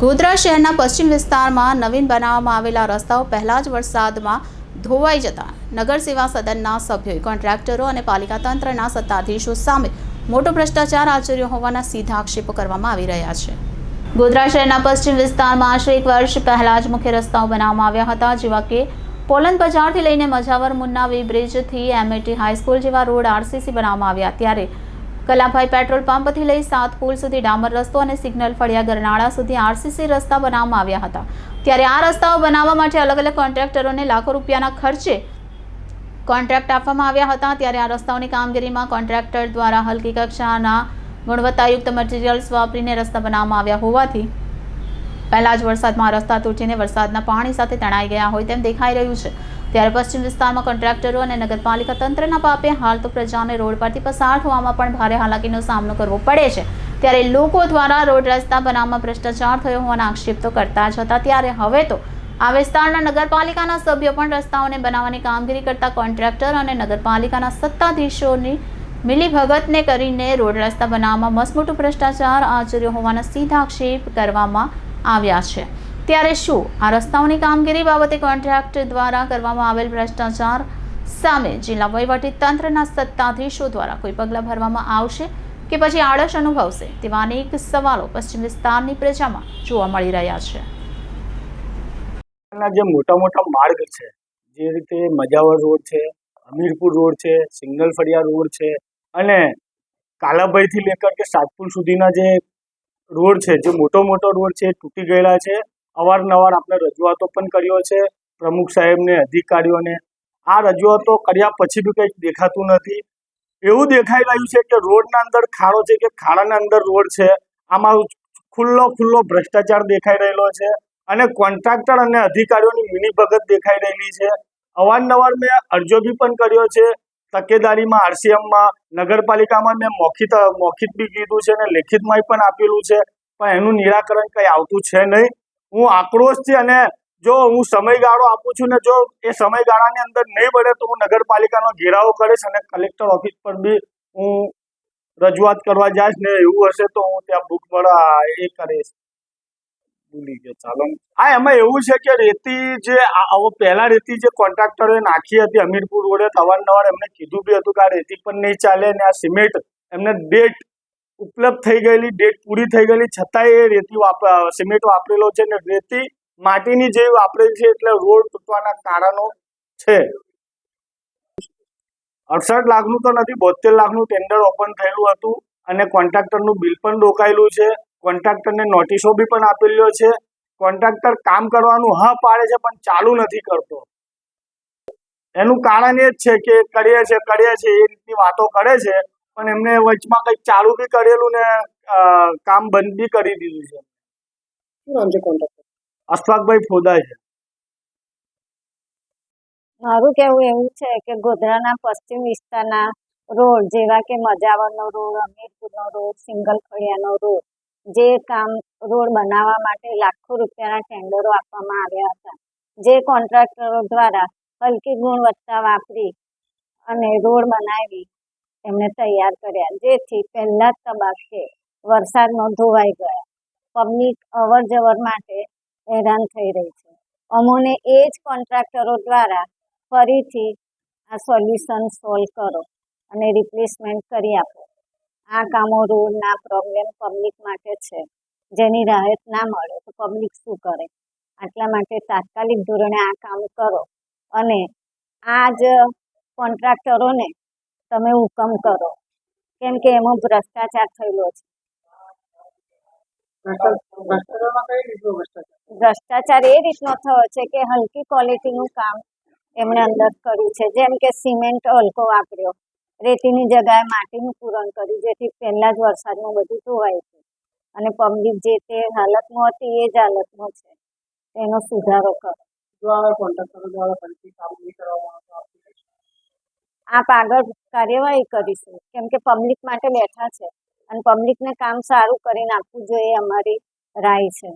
ગોધરા શહેરના પશ્ચિમ વિસ્તારમાં નવીન બનાવવામાં આવેલા રસ્તાઓ પહેલા જ વરસાદમાં ધોવાઈ જતા નગર સેવા સદનના સભ્યોએ કોન્ટ્રાક્ટરો અને પાલિકા તંત્રના સત્તાધીશો સામે મોટો ભ્રષ્ટાચાર આચર્યો હોવાના સીધા આક્ષેપો કરવામાં આવી રહ્યા છે. ગોધરા શહેરના પશ્ચિમ વિસ્તારમાં આશરે એક વર્ષ પહેલા જ મુખ્ય રસ્તાઓ બનાવવામાં આવ્યા હતા, જેવા કે પોલન બજારથી લઈને મજાવર મુન્ના વે બ્રિજથી એમએટી હાઈસ્કૂલ જેવા રોડ આરસીસી બનાવવામાં આવ્યા. ત્યારે કલાભાઈ પેટ્રોલ પંપથી લઈ સાત પુલ સુધી ડામર રસ્તો અને સિગ્નલ ફળિયા ગરનાળા સુધી આરસીસી રસ્તા બનાવવામાં આવ્યા હતા. ત્યારે આ રસ્તાઓ બનાવવા માટે અલગ અલગ કોન્ટ્રાક્ટરોને લાખો રૂપિયાના ખર્ચે કોન્ટ્રાક્ટ આપવામાં આવ્યા હતા. ત્યારે આ રસ્તાઓની કામગીરીમાં કોન્ટ્રાક્ટર દ્વારા હલકી કક્ષાના ગુણવત્તાયુક્ત મટીરિયલ્સ વાપરીને રસ્તા બનાવવામાં આવ્યા હોવાથી પહેલા જ વરસાદમાં રસ્તા તૂટીને વરસાદના પાણી સાથે તણાઈ ગયા હોય તેમ દેખાઈ રહ્યું છે. ત્યારે પશ્ચિમ વિસ્તારમાં કોન્ટ્રાક્ટરો અને નગરપાલિકા તંત્રના પાપે હાલ તો પ્રજાને રોડ પરથી પસાર થવામાં પણ ભારે હાલાકીનો સામનો કરવો પડે છે. ત્યારે લોકો દ્વારા રોડ રસ્તા બનાવવામાં ભ્રષ્ટાચાર થયો હોવાના આક્ષેપ તો કરતા જ હતા. ત્યારે હવે તો આ વિસ્તારના નગરપાલિકાના સભ્યો પણ રસ્તાઓને બનાવવાની કામગીરી કરતા કોન્ટ્રાક્ટર અને નગરપાલિકાના સત્તાધીશોની મિલીભગતને કરીને રોડ રસ્તા બનાવવામાં મસમોટું ભ્રષ્ટાચાર આચર્યો હોવાના સીધા આક્ષેપ કરવામાં આવ્યા છે. ત્યારે શું? આ રસ્તાઓની કામગીરી બાબતે કોન્ટ્રાક્ટ દ્વારા કરવામાં આવેલ ભ્રષ્ટાચાર સામે જિલ્લા વહીવટી તંત્રના સત્તાધીશો દ્વારા કોઈ પગલાં ભરવામાં આવશે કે પછી આળસ અનુભવશે તેવા અનેક સવાલો પશ્ચિમ વિસ્તારની પ્રજામાં જોવા મળી રહ્યા છે. જે મોટા મોટા માર્ગ છે, જે રીતે મજાવર રોડ છે હમીરપુર રોડ છે સિંગલ ફળિયા રોડ છે અને કાલાભાઈથી લેકર કે સાતપુર સુધીના જે રોડ છે, જે મોટો મોટો રોડ છે તૂટી ગયેલા છે. અવારનવાર આપણે રજૂઆતો પણ કર્યો છે. પ્રમુખ સાહેબને, અધિકારીઓને. આ રજૂઆતો કર્યા પછી બી કંઈક દેખાતું નથી. એવું દેખાઈ રહ્યું છે કે રોડના અંદર ખાડો છે કે ખાડાના અંદર રોડ છે. આમાં ખુલ્લો ખુલ્લો ભ્રષ્ટાચાર દેખાઈ રહેલો છે અને કોન્ટ્રાક્ટર અને અધિકારીઓની મિની ભગત દેખાઈ રહેલી છે. અવારનવાર મેં અરજો બી પણ કર્યો છે. તકેદારીમાં, આરસીએમમાં, નગરપાલિકામાં મેં મૌખિત મૌખિત બી કીધું છે અને લેખિતમાં પણ આપેલું છે. પણ એનું નિરાકરણ કંઈ આવતું છે નહીં. હું આક્રોશથી અને જો હું સમયગાળો આપું છું ને જો એ સમયગાળાની અંદર નહીં બને તો હું નગરપાલિકાનો ઘેરાવો કરીશ અને કલેક્ટર ઓફિસ પર બી હું રજૂઆત કરવા જઈશ ને એવું હશે તો હું ત્યાં પર એ કરીશ. ભૂલી ગયો, ચાલો. હા, એમાં એવું છે કે રેતી જે પહેલા રેતી જે કોન્ટ્રાક્ટરોએ નાખી હતી હમીરપુર રોડે અવારનવાર એમને કીધું બી હતું કે આ રેતી પણ નહીં ચાલે ને આ સિમેન્ટ એમને ડેટ ઉપલબ્ધ થઈ ગયેલી ડેટ પૂરી થઈ ગયેલી. છતાંય એ રેતી સિમેન્ટ વાપરેલો છે ને રેતી માટીની જે વાપરેલી છે એટલે રોડ તૂટવાના કારણો છે. અડસઠ લાખનું તો નથી બોતેર લાખનું ટેન્ડર ઓપન થયેલું હતું અને કોન્ટ્રાક્ટરનું બિલ પણ રોકાયેલું છે. કોન્ટ્રાક્ટરને નોટિસો બી પણ આપેલો છે. કોન્ટ્રાક્ટર કામ કરવાનું હા પાડે છે, પણ ચાલુ નથી કરતો. એનું કારણ એ જ છે કે કરીએ છે કરીએ છે, એ રીતની વાતો કરે છે. પણ એમને વચમાં કંઈક ચાલુ બી કરેલું ને કામ બંધ બી કરી દીધું છે. શું નામ છે કોન્ટ્રાક્ટર અશફાકભાઈ ફોદા છે. મારું કેવું એવું છે કે ગોધરાના પશ્ચિમ વિસ્તારના રોડ જેવા કે મજાવરનો રોડ અમીરપુરનો રોડ સિંગલ ખડિયાનો રોડ જે કામ રોડ બનાવવા માટે લાખો રૂપિયાના ટેન્ડરો આપવામાં આવ્યા હતા. જે કોન્ટ્રાક્ટરો દ્વારા હલકી ગુણવત્તા વાપરી અને રોડ બનાવી એમણે તૈયાર કર્યા. જેથી પહેલા તબક્કે વરસાદમાં ધોવાઈ ગયા. પબ્લિક અવર જવર માટે હેરાન થઈ રહી છે. અમોને એ જ કોન્ટ્રાક્ટરો દ્વારા ફરીથી આ સોલ્યુશન સોલ્વ કરો અને રિપ્લેસમેન્ટ કરી આપો. આ કામો રોડના પ્રોબ્લેમ પબ્લિક માટે છે. જેની રાહત ના મળે તો પબ્લિક શું કરે? આટલા માટે તાત્કાલિક ધોરણે આ કામ કરો. અને આ જ કોન્ટ્રાક્ટરોને તમે હુકમ કરો. કેમ કે એમાં ભ્રષ્ટાચાર થયેલો છે. ભ્રષ્ટાચાર એ રીતનો થયો છે કે હલકી ક્વોલિટીનું કામ એમણે અંદર કર્યું છે. જેમ કે સિમેન્ટ હલકો વાપર્યો. રેતીની જગ્યાએ માટીનું પૂરણ કર્યું જેથી પહેલા જ વરસાદમાં બધું ધોવાય છે અને પબ્લિક જે તે હાલતમાં હતી એ જ હાલતમાં છે. એનો સુધારો કરો. આપ આગળ કાર્યવાહી કરીશું. કેમ કે પબ્લિક માટે બેઠા છે. અને પબ્લિકને કામ સારું કરીને આપવું જોઈએ અમારી રાય છે.